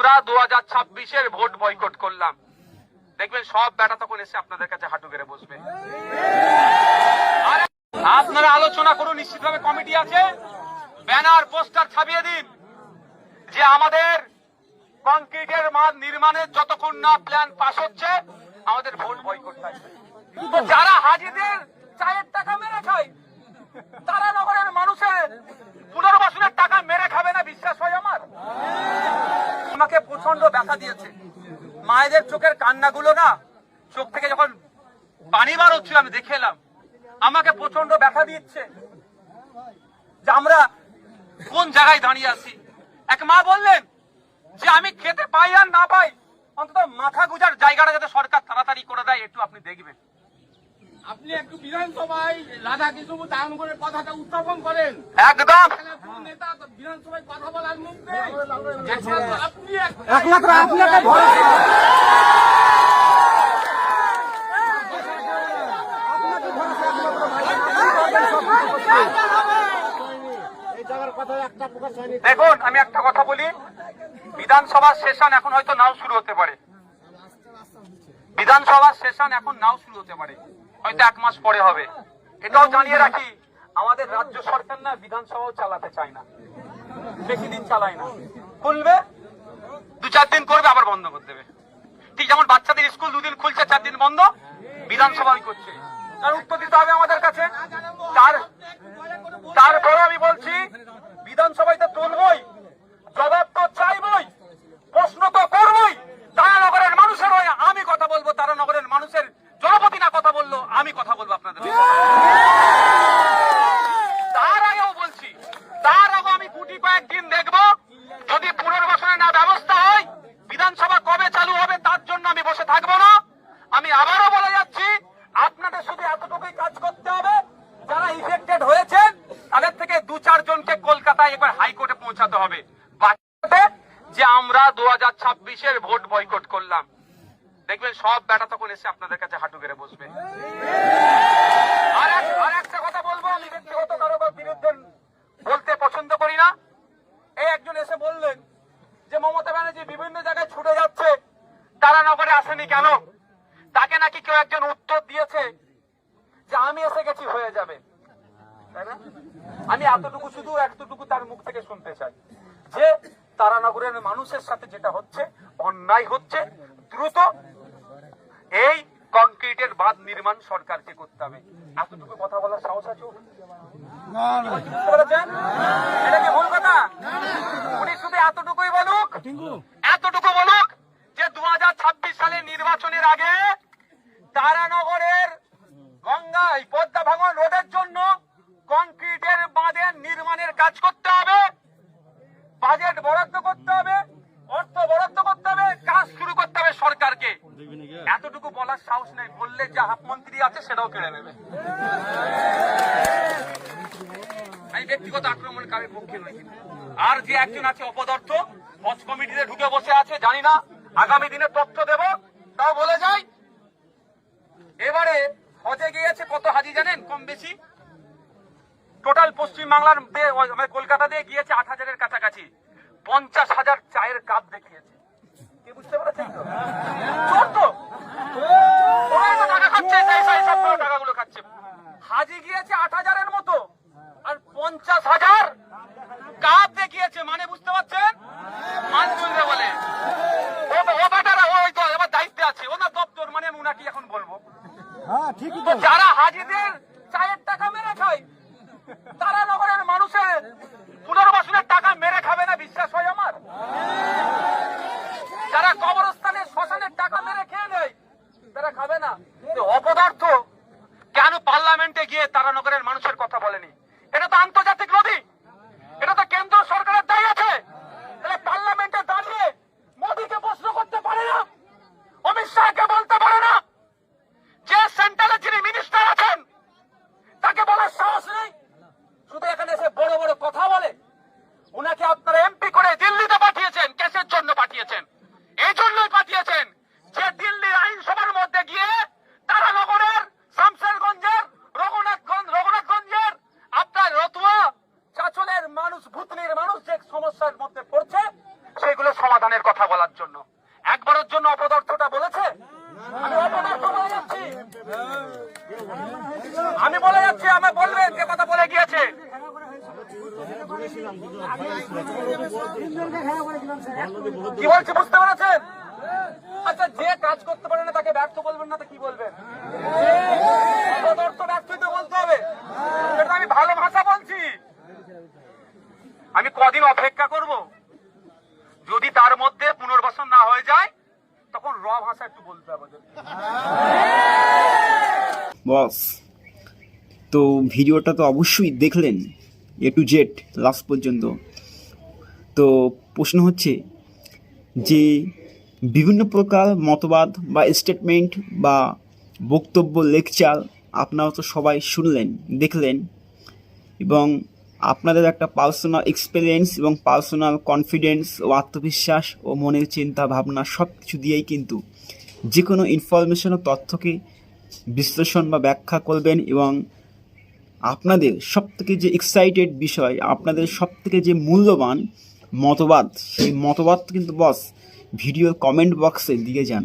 আমরা দু হাজার ছাব্বিশের ভোট বয়কট করলাম। দেখবেন সব বেটা তখন এসে আপনাদের কাছে হাঁটু গেড়ে বসবে। আপনারা আলোচনা করুন, নিশ্চিতভাবে কমিটি আছে। ব্যানার, পোস্টার ছাপিয়ে দিন। যে আমাদের কংক্রিটের মাঠ নির্মাণের যতক্ষণ না প্ল্যান পাস হচ্ছে, আমাদের ভোট বয়কট থাকবে। যারা হাজিদের চায়ের টাকা মেরে খায় তারা নগরের মানুষের পুনর্বাসনের টাকা মেরে খাবে না বিশ্বাস হয় আমার আমাকে প্রচণ্ড ব্যথা দিয়েছে। মায়েদের চোখের কান্নাগুলো না, চোখ থেকে যখন পানি বার হচ্ছিল, আমি দেখে এলাম। আমাকে প্রচণ্ড ব্যথা দিচ্ছে। যে আমরা কোন জায়গায় দাঁড়িয়ে আছি? এক মা বললেন যে, আমি খেতে পাই আর না পাই। অন্তত মাথা গুজার জায়গাটা যাতে সরকার তাড়াতাড়ি করে দেয়, একটু আপনি দেখবেন। আপনি একটু বিধানসভায় রাধা কৃষ্ণ দান করে কথাটা উত্থাপন করেন। একদম। নেতা বিধানসভায় কথা বলার মুখ আপনি একমাত্র আপনাকে দেখুন আমি একটা কথা বলি। বিধানসভার সেশন এখন হয়তো নাও শুরু হতে পারে। বিধানসভার সেশন এখন নাও শুরু হতে পারে। হয়তো এক মাস পরে হবে। এটাও জানিয়ে রাখি, আমাদের রাজ্য সরকার না বিধানসভাও চালাতে চায় না। বেশি দিন চালায় না। খুলবে, দু চার দিন করবে, আবার বন্ধ করে দেবে। ঠিক যেমন বাচ্চাদের স্কুল দুদিন খুলছে, চার দিন বন্ধ, বিধানসভাই করছে। তার উত্তর দিতে হবে আমাদের কাছে। তার তারপরে আমি বলছি, বিধানসভায় তো তুলবই জবাব তো চাইবই প্রশ্ন তো করবই তারানগরের মানুষের হয়ে আমি কথা বলব তারানগরের মানুষের জনপতি না কথা বলল আমি কথা বলব আপনাদের হয়ে। তার আগেও বলছি তার আগে আমি গুটি কয়েকদিন দেখব যদি পুনর্বাসনের না ব্যবস্থা হয় বিধানসভা কবে চালু হবে তার জন্য আমি বসে থাকব না আমি আবারও বলে যাচ্ছি আপনাদের শুধু এতটুকুই কাজ করতে হবে যারা ইফেক্টেড হয়েছেন তাদের থেকে দু চার জনকে কলকাতায় একবার হাইকোর্টে পৌঁছাতে হবে। যে আমরা দু হাজার ছাব্বিশের ভোট বয়কট করলাম। দেখবেন সব বেটা তখন এসে আপনাদের কাছে হাঁটু গেড়ে বসবে। আর এক- আর একটা কথা বলব, আমি বলতে পছন্দ করি না। এই একজন এসে বললেন যে, মমতা ব্যানার্জি বিভিন্ন জায়গায় ছুটে যাচ্ছে তারানগরে আসেনি কেন? তাকে নাকি কেউ একজন উত্তর দিয়েছে যে, আমি এসে গেছি, হয়ে যাবে। তাই না? আমি এতটুকু শুধু এতটুকু তার মুখ থেকে শুনতে চাই যে তারানগরের মানুষের সাথে যেটা হচ্ছে অন্যায় হচ্ছে দ্রুত এই কংক্রিটের বাঁধ নির্মাণ সরকারকে করতে হবে। এতটুকু কথা বলার সাহস আছে ওর? বুঝতে পেরেছেন? এটা কি ভুল কথা? উনি শুধু এতটুকুই বলুক এতটুকু বলুক যে দু সালে নির্বাচনের আগে তারানগরের গঙ্গায় পদ্মা ভাঙন রোধের জন্য কংক্রিটের বাঁধের নির্মাণের কাজ করতে হবে বাজেট বরাদ্দ করতে হবে অর্থ বরাদ্দ করতে হবে কাজ শুরু করতে হবে সরকারকে এতটুকু বলার সাহস নেই বললে যে হাফ মন্ত্রী আছে সেটাও কেড়ে নেবে। আমি ব্যক্তিগত আক্রমণকারীর পক্ষে নই আর যে একজন আছে অপদার্থ হজ কমিটিতে ঢুকে বসে আছে, জানি না, আগামী দিনে তথ্য দেব, তাও বলে যাই। এবারে হজে গিয়েছে কত হাজি জানেন, কম বেশি? টোটাল পশ্চিম বাংলার মানে কলকাতা দিয়ে গিয়েছে আট হাজারের কাছাকাছি। পঞ্চাশ হাজার চায়ের কাপ দেখিয়েছে। কি বুঝতে পেরেছেন তো! ওরাই তো টাকা খাচ্ছে সেই সেই সব টাকাগুলো খাচ্ছে। হাজি গিয়েছে আট হাজারের মতো। আর পঞ্চাশ হাজার কাপ দেখিয়েছে মানে বুঝতে পারছেন? মানজুল রে বলে। ও ও বেটারা ওই তো এবার দায়িত্বে আছে ওনার দপ্তর মানে আমি উনাকে এখন বলব। হ্যাঁ যারা হাজিদের চায়ের টাকা মেরে খায় তারা নগরের মানুষের পুনর্বাসনের টাকা মেরে খাবে না বিশ্বাস হয় আমার যারা কবরস্থানের শ্মশানের টাকা মেরে খেয়ে নেয় তারা খাবে না তো অপদার্থ কেন পার্লামেন্টে গিয়ে তারা নগরের মানুষের কথা সমস্যার মধ্যে পড়ছে, সেগুলো সমাধানের কথা বলার জন্য। একবারের জন্য অপদার্থটা বলেছে? আমি বলে যাচ্ছি। আমার বলবেন যে কথা বলে গিয়েছে। কি বলছি বুঝতে পারছেন? আচ্ছা যে কাজ করতে পারে না, তাকে ব্যর্থ বলবেন না, তো কি বলবেন? হয়ে যায়, তখন র ভাষা একটু বলতে হবে বস, তো ভিডিওটা তো অবশ্যই দেখলেন এ টু জেড লাস্ট পর্যন্ত। তো প্রশ্ন হচ্ছে যে, বিভিন্ন প্রকার মতবাদ বা স্টেটমেন্ট বা বক্তব্য লেকচার আপনারা তো সবাই শুনলেন, দেখলেন এবং আপনাদের একটা পার্সোনাল এক্সপিরিয়েন্স এবং পার্সোনাল কনফিডেন্স ও আত্মবিশ্বাস ও মনের চিন্তা ভাবনা সব কিছু দিয়েই কিন্তু যে কোনো ইনফরমেশন ও তথ্যকে বিশ্লেষণ বা ব্যাখ্যা করবেন এবং আপনাদের সবথেকে যে এক্সাইটেড বিষয়, আপনাদের সবথেকে যে মূল্যবান মতবাদ, সেই মতবাদ কিন্তু বস ভিডিও কমেন্ট বক্সে দিয়ে যান।